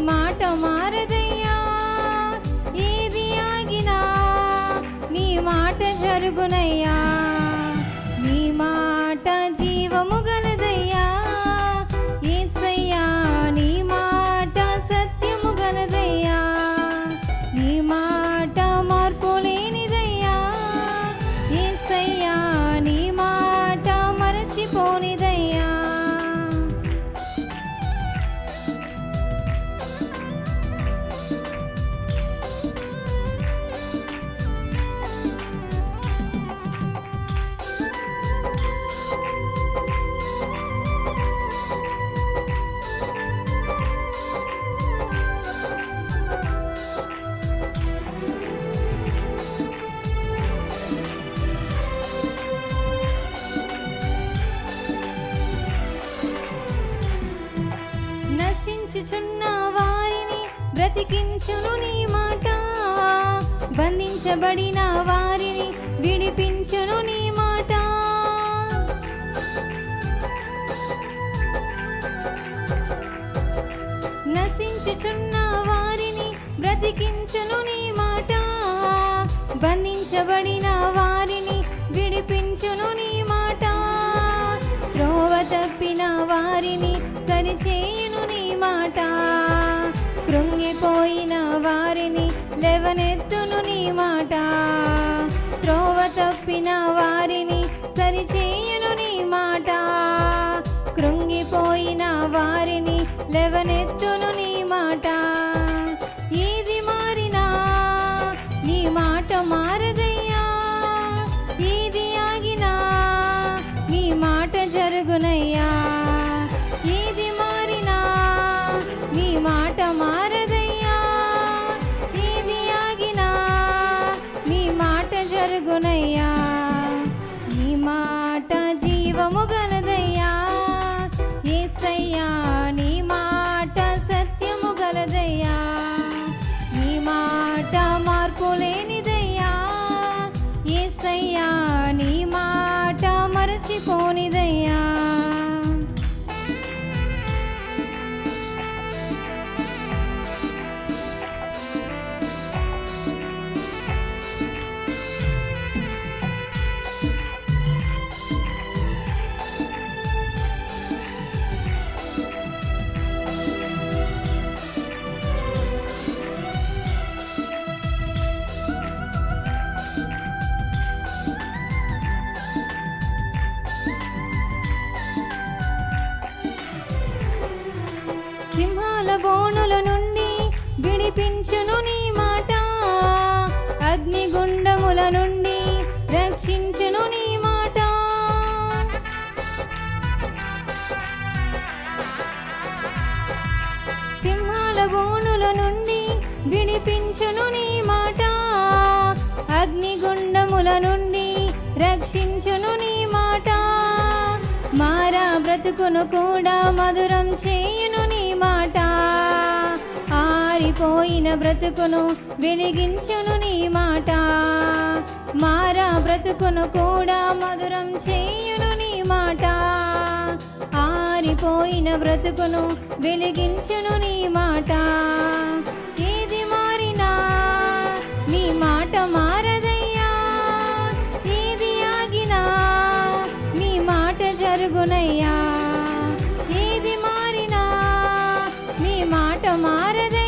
మాట మారదయ్యా ఏది ఆగినా నీ మాట జరుగునయ్యా. నీ మాట జీవము గల బ్రతికించును నీ మాట. బంధించబడిన వారిని విడిపించును నీ మాట. నశించుచున్న వారిని బ్రతికించును నీ మాట. బంధించబడిన వారిని విడిపించును నీ మాట. త్రోవ తప్పిన వారిని సరిచేయును నీ మాట. పోయిన వారిని లేవనెత్తును నీ మాట. త్రోవ తప్పిన వారిని సరిచేయును నీ మాట. కృంగిపోయిన వారిని లేవనెత్తును నీ మాట. ఏసయ్యా నీ సింహాల బోనుల నుండి విడిపించును నీ మాట. అగ్నిగుండముల నుండి రక్షించును నీ మాట. సింహాల బోనుల నుండి విడిపించును నీ మాట. అగ్నిగుండముల నుండి రక్షించును నీ మాట. మారా బ్రతుకును కూడా మధురం చేయును నీ పోయిన బ్రతుకును వెలిగించును నీ మాట. మారా బ్రతుకును కూడా మధురం చేయును నీ మాట. ఆరిపోయిన బ్రతుకును వెలిగించును నీ మాట. ఏది మారినా నీ మాట మారదయ్యా. ఏది ఆగినా నీ మాట జరుగునయ్యా. ఏది మారినా నీ మాట మారదయ్యా.